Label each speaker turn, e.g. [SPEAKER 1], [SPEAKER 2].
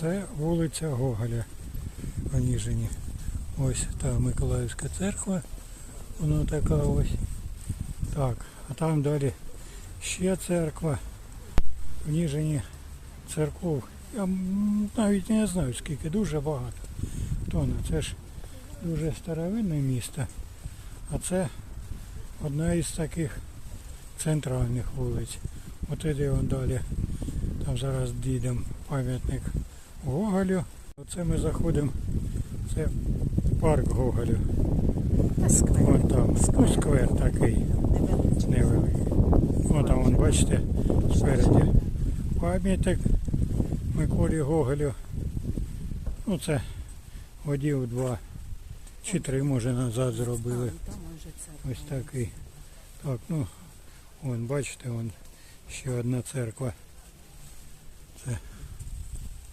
[SPEAKER 1] Це вулиця Гоголя в Ніжині. Ось та Миколаївська церква. Вона така ось. Так, а там далі ще церква. В Ніжині церков. Я навіть не знаю скільки, дуже багато. Тона, це ж дуже старовинне місто. А це одна із таких центральних вулиць. От іде он далі. Там зараз дійдемо пам'ятник Гоголю. Оце ми заходимо. Це парк Гоголю.
[SPEAKER 2] Сквер.
[SPEAKER 1] Вон там. Ну, сквер такий
[SPEAKER 2] Невеличкий.
[SPEAKER 1] невеликий. Вон там, вон, бачите, спереді. Пам'ятник Миколі Гоголю. Ну це годів два чи три, може, назад зробили. Ось такий. Так, ну, вон, бачите, вон ще одна церква.